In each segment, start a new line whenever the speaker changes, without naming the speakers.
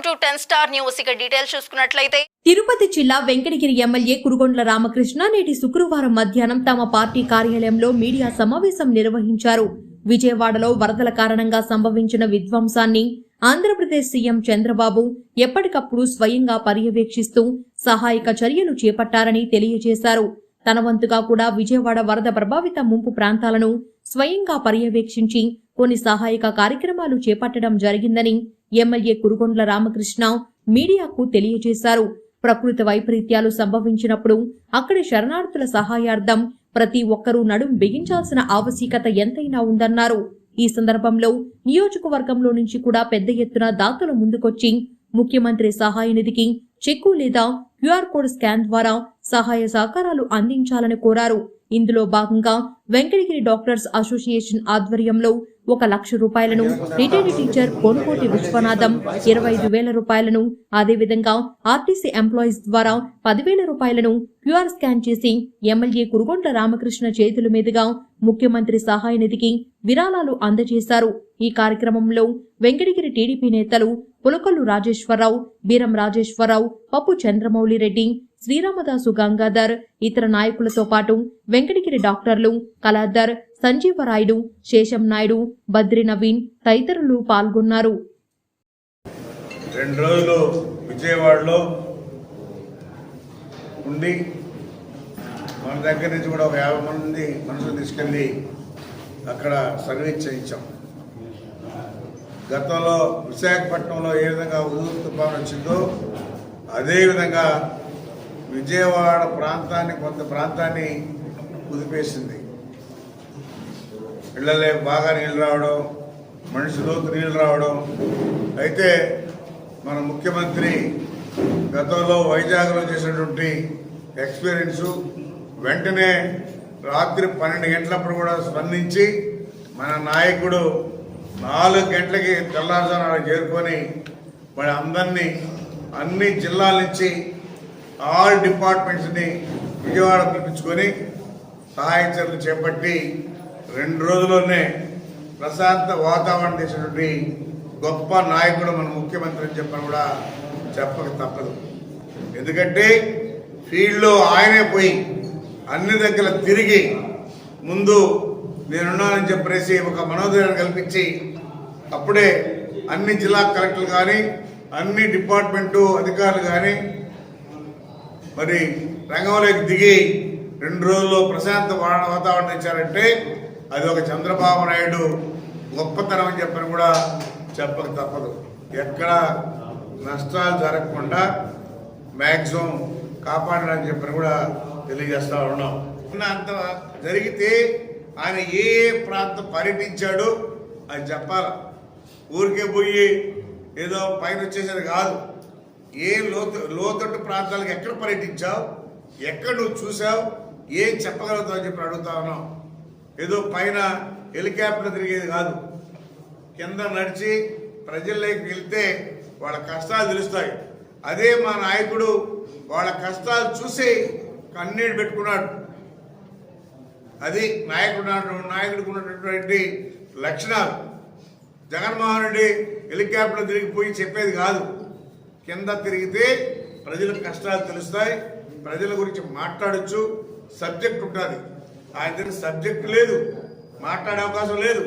Welcome to ten star news. ఇక details చూసుకున్నట్లయితే
తిరుపతి జిల్లా వెంకటగిరి ఎమ్మెల్యే కురుగొండ్ల రామకృష్ణ నేటి శుక్రవారం మధ్యాహ్నం తమ పార్టీ కార్యాలయంలో మీడియా సమావేశం నిర్వహించారు. విజయవాడలో వరదల కారణంగా సంభవించిన విధ్వంసాన్ని ఆంధ్రప్రదేశ్ సీఎం చంద్రబాబు ఎప్పటికప్పుడు స్వయంగా పర్యవేక్షిస్తూ సహాయక చర్యలు చేపట్టారని తెలియజేశారు. తన వంతుగా కూడా విజయవాడ వరద ప్రభావిత ముంపు ప్రాంతాలను స్వయంగా పర్యవేక్షించి కొన్ని సహాయక కార్యక్రమాలు చేపట్టడం జరిగిందని ఎమ్మెల్యే కురుగొండ్ల రామకృష్ణ మీడియాకు తెలియజేశారు. ప్రకృతి వైపరీత్యాలు సంభవించినప్పుడు అక్కడి శరణార్థుల సహాయార్థం ప్రతి ఒక్కరూ నడుం బిగించాల్సిన ఆవశ్యకత ఎంతైనా ఉందన్నారు. ఈ సందర్భంలో నియోజకవర్గంలో నుంచి కూడా పెద్ద ఎత్తున దాతలు ముందుకొచ్చి ముఖ్యమంత్రి సహాయ నిధికి చెక్కు లేదా క్యూఆర్ కోడ్ స్కాన్ ద్వారా సహాయ సహకారాలు అందించాలని కోరారు. ఇందులో భాగంగా వెంకటగిరి డాక్టర్స్ అసోసియేషన్ ఆధ్వర్యంలో ఒక లక్ష రూపాయలను రిటైర్డ్ టీచర్ కొనుకోటి విశ్వనాథం ఇరవై ఐదు వేల రూపాయలను అదేవిధంగా ఆర్టీసీ ఎంప్లాయీస్ ద్వారా పదివేల రూపాయలను క్యూఆర్ స్కాన్ చేసి ఎమ్మెల్యే కురుగొండ రామకృష్ణ చేతుల మీదుగా ముఖ్యమంత్రి సహాయ నిధికి విరాళాలు అందజేశారు. ఈ కార్యక్రమంలో వెంకటగిరి టీడీపీ నేతలు పులకల్లు రాజేశ్వరరావు బీరం రాజేశ్వరరావు పప్పు చంద్రమౌళి రెడ్డి శ్రీరామదాసు గంగాధర్ ఇతర నాయకులతో పాటు వెంకటగిరి డాక్టర్లు కళాధర్ సంజీవరాయుడు శేషం నాయుడు బద్రి నవీన్ తదితరులు పాల్గొన్నారు.
రెండు రోజులు విజయవాడలో ఉండి మన దగ్గర నుంచి కూడా ఒక యాభై మంది మనుషులు తీసుకెళ్ళి అక్కడ సర్వీస్ చేయించాం. గతంలో విశాఖపట్నంలో ఏ విధంగా ఉదురు తుఫాను వచ్చిందో అదేవిధంగా విజయవాడ ప్రాంతాన్ని కొంత ప్రాంతాన్ని కుదిపేసింది. ఇళ్ళలే బాగా నీళ్ళు రావడం మనుషులోకి నీళ్ళు రావడం. అయితే మన ముఖ్యమంత్రి గతంలో వైజాగ్లో చేసినటువంటి ఎక్స్పీరియన్సు వెంటనే రాత్రి పన్నెండు గంటలప్పుడు కూడా స్పందించి మన నాయకుడు నాలుగు గంటలకి తెల్లారుజామున చేరుకొని మరి అందరినీ అన్ని జిల్లాల నుంచి ఆల్ డిపార్ట్మెంట్స్ని విజయవాడ పిలిపించుకొని సహాయ చర్యలు చేపట్టి రెండు రోజుల్లోనే ప్రశాంత వాతావరణం చేసినటువంటి గొప్ప నాయకుడు మన ముఖ్యమంత్రి అని చెప్పని కూడా చెప్పక తప్పదు. ఎందుకంటే ఫీల్డ్లో ఆయనే పోయి అన్ని దగ్గర తిరిగి ముందు నేనున్నానని చెప్పేసి ఒక మనోధైర్యం కల్పించి అప్పుడే అన్ని జిల్లా కలెక్టర్లు కానీ అన్ని డిపార్ట్మెంటు అధికారులు కానీ మరి రంగంలోకి దిగి రెండు రోజుల్లో ప్రశాంత వాతావరణం ఇచ్చారంటే అది ఒక చంద్రబాబు నాయుడు గొప్పతనం అని చెప్పని కూడా చెప్పక తప్పదు. ఎక్కడ నష్టాలు జరగకుండా మ్యాక్సిమం కాపాడడానికి చెప్పని కూడా తెలియజేస్తా ఉన్నాం. అంత జరిగితే ఆయన ఏ ప్రాంతం పర్యటించాడు అది చెప్పాలి. ఊరికే పోయి ఏదో పైన వచ్చేసేది కాదు. ఏ లోతు లోతట్టు ప్రాంతాలకు ఎక్కడ పర్యటించావు? ఎక్కడ నువ్వు చూసావు ఏం చెప్పగలుగుతావు అని చెప్పి అడుగుతా ఉన్నాం. ఏదో పైన హెలికాప్టర్ తిరిగేది కాదు. కింద నడిచి ప్రజల్లోకి వెళ్తే వాళ్ళ కష్టాలు తెలుస్తాయి. అదే మా నాయకుడు వాళ్ళ కష్టాలు చూసి కన్నీళ్ళు పెట్టుకున్నాడు. అది నాయకుడు నాయకుడికి ఉన్నటువంటి లక్షణాలు. జగన్మోహన్ రెడ్డి హెలికాప్టర్ తిరిగిపోయి చెప్పేది కాదు. కింద తిరిగితే ప్రజల కష్టాలు తెలుస్తాయి. ప్రజల గురించి మాట్లాడొచ్చు. సబ్జెక్ట్ ఉంటుంది ఆయన దగ్గర సబ్జెక్ట్ లేదు. మాట్లాడే అవకాశం లేదు.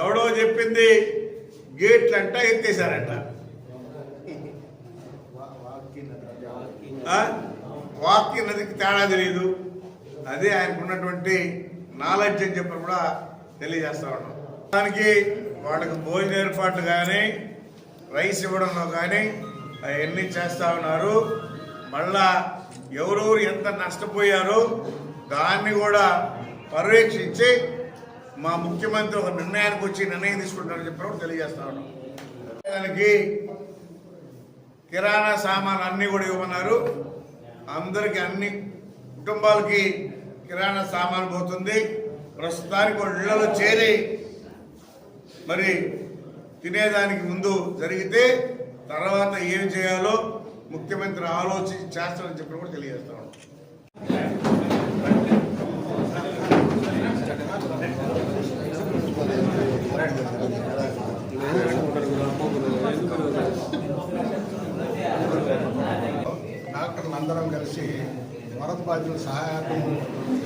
ఎవడో చెప్పింది గేట్లు ఎత్తేసారంట ఎత్తేశారంట వాక్కి నదికి తేడా తెలియదు అదే ఆయనకు ఉన్నటువంటి నాలెడ్జ్ అని చెప్పి కూడా తెలియజేస్తా ఉన్నాం. దానికి వాళ్ళకి భోజన ఏర్పాట్లు కానీ రైస్ ఇవ్వడంలో కానీ అవన్నీ చేస్తా ఉన్నారు. మళ్ళా ఎవరెవరు ఎంత నష్టపోయారో దాన్ని కూడా పర్యవేక్షించి మా ముఖ్యమంత్రి ఒక నిర్ణయానికి వచ్చి నిర్ణయం తీసుకుంటారని చెప్పి తెలియజేస్తా ఉన్నాం. దానికి కిరాణా సామాన్లు అన్నీ కూడా ఇవ్వమన్నారు. అందరికి అన్ని కుటుంబాలకి కిరాణా సామాన్ పోతుంది. ప్రస్తుతానికి ఇళ్ళలో చేరి మరి తినేదానికి ముందు జరిగితే తర్వాత ఏం చేయాలో ముఖ్యమంత్రి ఆలోచించి చేస్తారని చెప్పి కూడా తెలియజేస్తాను
అందరం కలిసి వరద బాధితుల సహాయార్థం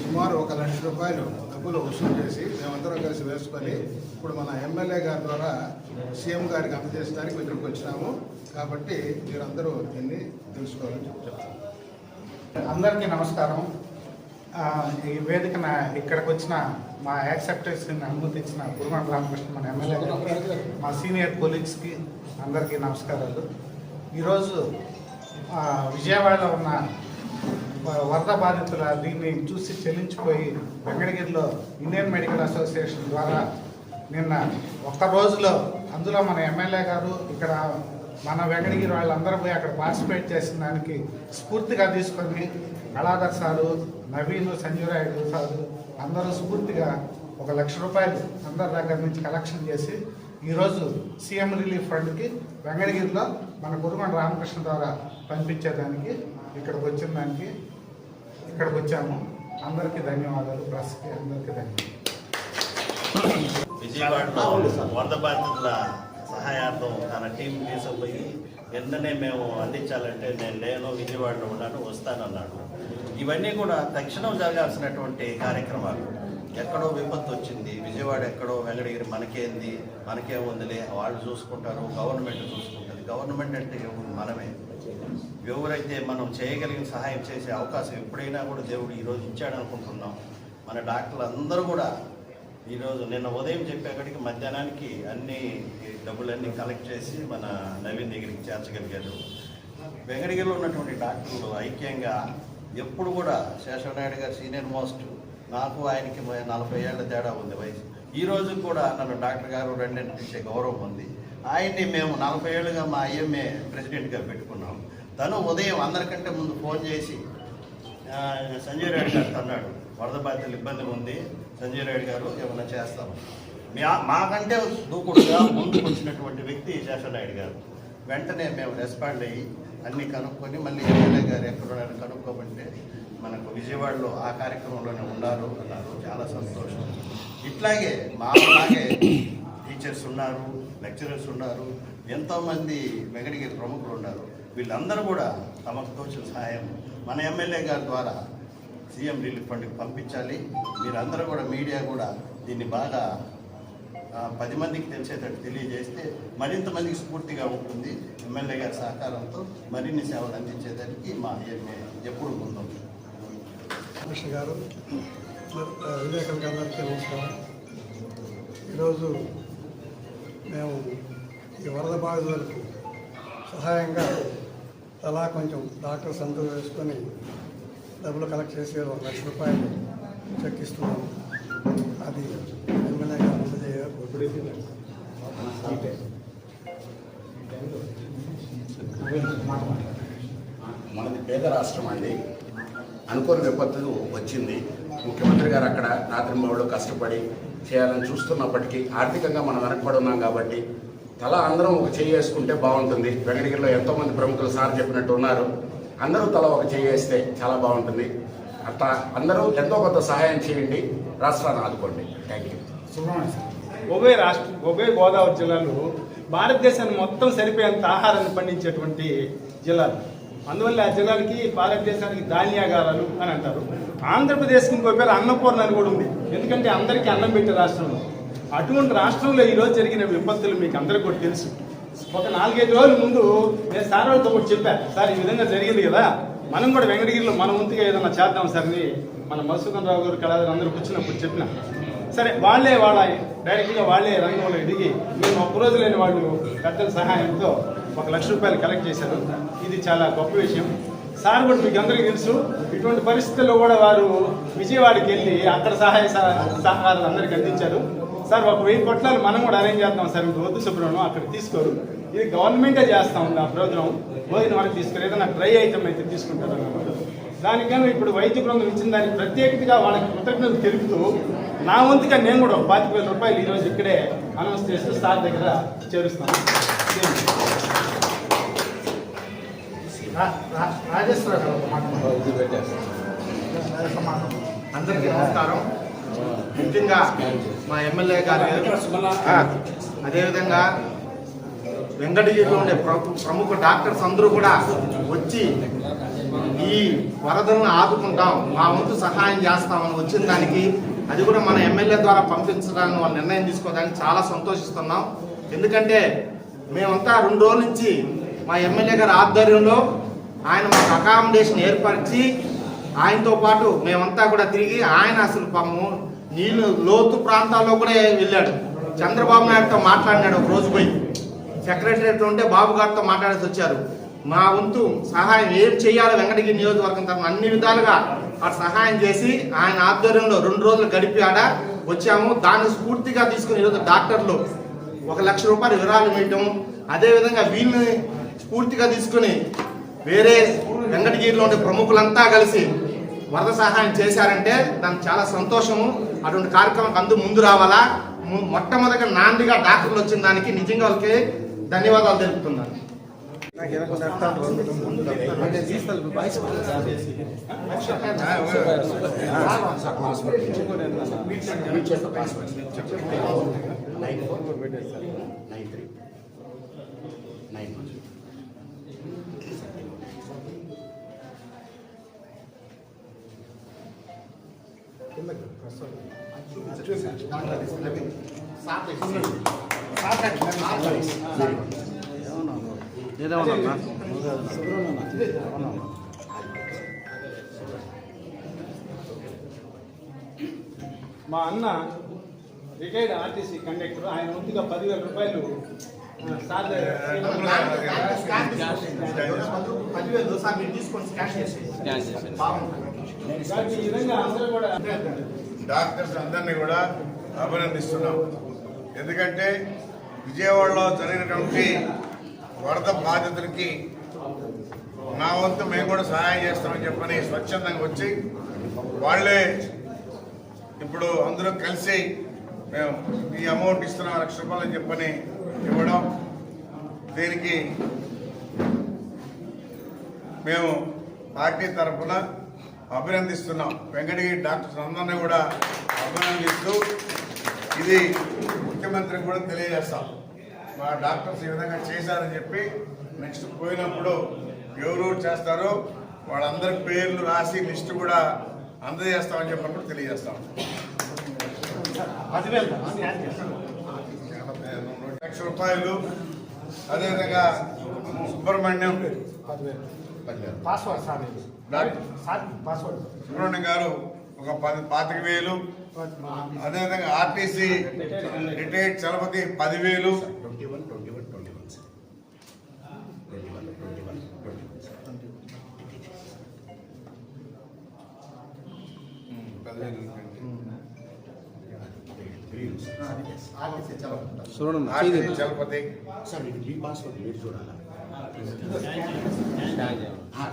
సుమారు ఒక లక్ష రూపాయలు డబ్బులు వసూలు చేసి మేమందరం కలిసి వేసుకొని ఇప్పుడు మన ఎమ్మెల్యే గారి ద్వారా సీఎం గారికి అందజేసడానికి ఇక్కడికి వచ్చినాము. కాబట్టి మీరందరూ దీన్ని తెలుసుకోవాలని చెప్తాను
అందరికీ నమస్కారం. ఈ వేదికన ఇక్కడికి వచ్చిన మా యాక్సెప్టెన్స్ని అనుమతించిన కురుమల రామకృష్ణ మన ఎమ్మెల్యే మా సీనియర్ కొలీగ్స్కి అందరికీ నమస్కారాలు. ఈరోజు విజయవాడలో ఉన్న వరద బాధితుల దీన్ని చూసి చెల్లించిపోయి వెంకటగిరిలో ఇండియన్ మెడికల్ అసోసియేషన్ ద్వారా నిన్న ఒక్క రోజులో అందులో మన ఎమ్మెల్యే గారు ఇక్కడ మన వెంకటగిరి వాళ్ళందరూ పోయి అక్కడ పార్టిసిపేట్ చేసిన దానికి స్ఫూర్తిగా తీసుకొని కళాధర్ సారు నవీన్ సంజీవరాయుడు సారు అందరూ స్ఫూర్తిగా ఒక లక్ష రూపాయలు అందరి దగ్గర నుంచి కలెక్షన్ చేసి ఈరోజు సీఎం రిలీఫ్ ఫండ్కి వెంకటగిరిలో మన కురుమండ రామకృష్ణ ద్వారా పంపించేదానికి ఇక్కడికి వచ్చిన దానికి ఇక్కడికి వచ్చాము. అందరికీ ధన్యవాదాలు. ప్రెస్కి అందరికీ ధన్యవాదాలు.
విజయవాడలో వరద బాధితుల సహాయార్థం తన టీం తీసుకుపోయి వెంటనే మేము అందించాలంటే నేను లేను విజయవాడలో ఉన్నాను వస్తానన్నాడు. ఇవన్నీ కూడా తక్షణం జరగాల్సినటువంటి కార్యక్రమాలు. ఎక్కడో విపత్తు వచ్చింది విజయవాడ ఎక్కడో వెంకటగిరి మనకేంది మనకేముందిలే వాళ్ళు చూసుకుంటారు గవర్నమెంట్ చూసుకుంటుంది. గవర్నమెంట్ అంటే మనమే. ఎవరైతే మనం చేయగలిగిన సహాయం చేసే అవకాశం ఎప్పుడైనా కూడా దేవుడు ఈరోజు ఇచ్చాడు అనుకుంటున్నాం మన డాక్టర్లు అందరూ కూడా ఈరోజు నిన్న ఉదయం చెప్పేకాడికి మధ్యాహ్నానికి అన్ని డబ్బులన్నీ కలెక్ట్ చేసి మన నవీన్ దగ్గరికి చేర్చగలిగారు. వెంకటగిరిలో ఉన్నటువంటి డాక్టర్లు ఐక్యంగా ఎప్పుడు కూడా శేషవనాయుడు గారు సీనియర్ మోస్ట్ నాకు ఆయనకి నలభై ఏళ్ళ తేడా ఉంది వయసు. ఈ రోజు కూడా నన్ను డాక్టర్ గారు రెండని పిలిచే గౌరవం ఉంది. ఆయన్ని మేము నలభై ఏళ్ళుగా మా ఐఎంఏ ప్రెసిడెంట్గా పెట్టుకున్నాం. తను ఉదయం అందరికంటే ముందు ఫోన్ చేసి సంజయ్ రెడ్డి గారు అన్నాడు వరద బాధితులు ఇబ్బంది ఉంది. సంజయ్ రెడ్డి గారు ఏమైనా చేస్తాం మా- మాకంటే దూకుడుగా ముందుకు వచ్చినటువంటి వ్యక్తి శేషనాయుడు గారు. వెంటనే మేము రెస్పాండ్ అయ్యి అన్ని కనుక్కొని మళ్ళీ ఎమ్మెల్యే గారు ఎక్కడున్నారని కనుక్కోమంటే మనకు విజయవాడలో ఆ కార్యక్రమంలోనే ఉన్నారు అన్నారు. చాలా సంతోషం. ఇట్లాగే మాలాగే టీచర్స్ ఉన్నారు లెక్చరర్స్ ఉన్నారు ఎంతోమంది వెంకటగిరి ప్రముఖులు ఉన్నారు. వీళ్ళందరూ కూడా తమకు తోచిన సహాయం మన ఎమ్మెల్యే గారి ద్వారా సీఎం రిలీఫ్ ఫండ్కి పంపించాలి. మీరందరూ కూడా మీడియా కూడా దీన్ని బాగా పది మందికి తెలిసేటట్టు తెలియజేస్తే మరింత మందికి స్ఫూర్తిగా ఉంటుంది. ఎమ్మెల్యే గారి సహకారంతో మరిన్ని సేవలు అందించేదానికి మా ఎంఏ ఎప్పుడు ముందుంది
గారు విలేకరులకు అందరికీ నమస్కారం ఈరోజు మేము ఈ వరద బాధితులకు సహాయంగా అలా కొంచెం డాక్టర్స్ అందరూ వేసుకొని డబ్బులు కలెక్ట్ చేసి ఒక లక్ష రూపాయలు చెక్ ఇస్తున్నాము. అది ఎమ్మెల్యే గారు
మనది పేద రాష్ట్రం అండి. అనుకోని విపత్తు వచ్చింది. ముఖ్యమంత్రి గారు అక్కడ రాత్రింబవుళ్ళు కష్టపడి చేయాలని చూస్తున్నప్పటికీ ఆర్థికంగా మనం వెనకబడి ఉన్నాం కాబట్టి తల అందరం ఒక చేయి వేసుకుంటే బాగుంటుంది. వెంకటగిరిలో ఎంతోమంది ప్రముఖులు సార్ చెప్పినట్టు ఉన్నారు. అందరూ తల ఒక చేయి వేస్తే చాలా బాగుంటుంది. అట్లా అందరూ ఎంతో కొంత సహాయం చేయండి. రాష్ట్రాన్ని ఆదుకోండి. థ్యాంక్ యూ
ఉభయ రాష్ట్ర ఉభయ గోదావరి జిల్లాలు భారతదేశాన్ని మొత్తం సరిపోయేంత ఆహారాన్ని పండించేటువంటి జిల్లాలు. అందువల్ల ఆ జిల్లాలకి భారతదేశానికి ధాన్యాగారాలు అని అంటారు. ఆంధ్రప్రదేశ్కి ఇంకో పేరు అన్నపూర్ణ అని కూడా ఉంది. ఎందుకంటే అందరికీ అన్నం పెట్టే రాష్ట్రం అటువంటి రాష్ట్రంలో ఈరోజు జరిగిన విపత్తులు మీకు అందరికీ కూడా తెలుసు. ఒక నాలుగైదు రోజుల ముందు నేను సార్ వాళ్ళతో కూడా చెప్పాను సార్ ఈ విధంగా జరిగింది కదా. మనం కూడా వెంకటగిరిలో మన వంతుగా ఏదైనా చేద్దాం సార్ అని మన మధుసూదన్ రావు గారు కళాదారు అందరూ కూర్చున్నప్పుడు చెప్పిన. సరే వాళ్ళే వాళ్ళ డైరెక్ట్గా వాళ్ళే రంగంలో ఎదిగి మేము ఒక్క రోజు లేని వాళ్ళు పెద్దల సహాయంతో ఒక లక్ష రూపాయలు కలెక్ట్ చేశారు. ఇది చాలా గొప్ప విషయం. సార్ కూడా మీకు అందరికీ తెలుసు ఇటువంటి పరిస్థితుల్లో కూడా వారు విజయవాడకి వెళ్ళి అక్కడ సహాయ సహ- సహకారాలు అందరికీ అందించారు. సార్ ఒక వెయ్యి కొట్లాలు మనం కూడా అరేంజ్ చేద్దాం సార్. మీకు వద్దు సుబ్రహ్మణ్యం అక్కడ తీసుకోరు. ఇది గవర్నమెంటే చేస్తా ఉంది ఆ ప్రోగ్రామ్ భోజనం వరకు తీసుకోరు ఏదైనా డ్రై ఐటమ్ అయితే తీసుకుంటారు అన్నమాట. దానికన్నా ఇప్పుడు వైద్య బృందం ఇచ్చిన దానికి ప్రత్యేకతగా వాళ్ళకి కృతజ్ఞతలు తెలుపుతూ నా వంతుగా నేను కూడా పాతిక వేల రూపాయలు ఈరోజు ఇక్కడే అనౌన్స్ చేస్తూ సార్ దగ్గర చేరుస్తాను.
రాజేశ్వర గారు.
అందరికీ నమస్కారం. ముఖ్యంగా మా ఎమ్మెల్యే గారు అదేవిధంగా వెంకటగిరిలో ఉండే ప్ర- ప్రముఖ డాక్టర్స్ అందరూ కూడా వచ్చి ఈ వరదలను ఆదుకుంటాం మా వంతు సహాయం చేస్తామని వచ్చిన దానికి అది కూడా మన ఎమ్మెల్యే ద్వారా పంపించడానికి వాళ్ళు నిర్ణయం తీసుకోవడానికి చాలా సంతోషిస్తున్నాం. ఎందుకంటే మేమంతా రెండు రోజుల నుంచి మా ఎమ్మెల్యే గారి ఆధ్వర్యంలో ఆయన మాకు అకామిడేషన్ ఏర్పరిచి ఆయనతో పాటు మేమంతా కూడా తిరిగి ఆయన అసలు పాము నీళ్ళు లోతు ప్రాంతాల్లో కూడా వెళ్ళాడు. చంద్రబాబు నాయుడుతో మాట్లాడినాడు ఒక రోజు పోయి. సెక్రటరియట్ ఉంటే బాబు గారితో మాట్లాడేసి వచ్చారు. మా వంతు సహాయం ఏం చేయాలో వెంకటగిరి నియోజకవర్గం తరఫున అన్ని విధాలుగా ఆ సహాయం చేసి ఆయన ఆధ్వర్యంలో రెండు రోజులు గడిపి ఆడ వచ్చాము. దాన్ని స్ఫూర్తిగా తీసుకుని ఈరోజు డాక్టర్లు ఒక లక్ష రూపాయలు వివరాలు వేయటం అదేవిధంగా వీళ్ళని స్ఫూర్తిగా తీసుకుని వేరే వెంకటగిరిలో ఉండే ప్రముఖులంతా కలిసి వరద సహాయం చేశారంటే దానికి చాలా సంతోషము. అటువంటి కార్యక్రమం అందు ముందు రావాలా? ము- మొట్టమొదటిగా నాందిగా డాక్టర్లు వచ్చిన దానికి నిజంగా వాళ్ళకి ధన్యవాదాలు తెలుపుతున్నాను.
Nine four. Nine three. Nine one
మా అన్న రిటైర్డ్ ఆర్టీసీ కండక్టర్. ఆయన ముందుగా పదివేల రూపాయలు
పదివేలు తీసుకొని స్కాన్ చేసి.
ఈ విధంగా అందరూ కూడా
డాక్టర్స్ అందరినీ కూడా అభినందిస్తున్నాం. ఎందుకంటే విజయవాడలో జరిగినటువంటి వరద బాధితులకి నా వంతు మేము కూడా సహాయం చేస్తామని చెప్పని స్వచ్ఛందంగా వచ్చి వాళ్ళే ఇప్పుడు అందరూ కలిసి మేము ఈ అమౌంట్ ఇస్తున్నాం లక్ష రూపాయలు అని చెప్పని ఇవ్వడం. దీనికి మేము పార్టీ తరఫున అభినందిస్తున్నాం. వెంకటగిరి డాక్టర్స్ అందరినీ కూడా అభినందిస్తూ ఇది ముఖ్యమంత్రికి కూడా తెలియజేస్తాం. మా డాక్టర్స్ ఈ విధంగా చేశారని చెప్పి నెక్స్ట్ పోయినప్పుడు ఎవరు చేస్తారో వాళ్ళందరి పేర్లు రాసి లిస్టు కూడా అందజేస్తామని చెప్పినప్పుడు తెలియజేస్తాం. లక్ష రూపాయలు అదేవిధంగా Subrahmanyam.
Password sir password
Subrahmanyam గారు ఒక పది పాతిక వేలు అదేవిధంగా ఆర్టీసీ రిటైర్డ్ చలపతి పదివేలు.
Twenty one twenty one twenty one sir. Twenty one twenty one twenty one sir.
RTC Chalapathi.
Sir మీ పాస్వర్డ్ మీరు చూడాలా? ఆ,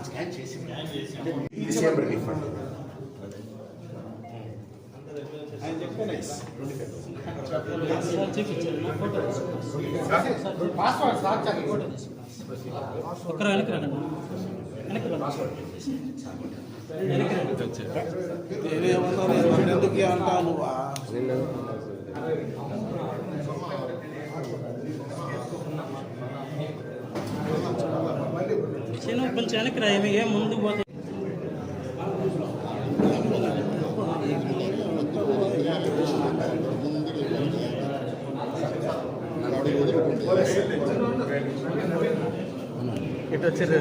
స్కాన్ చేసి ఇది సేమ్ రిలీఫ్ అండి.
ఆయన చెప్పాను
పాస్వర్డ్ సార్ చదివి
కొంచెం వెనక్కి రా ఇవి ఏం ముందు పోతే
ఇటు వచ్చారు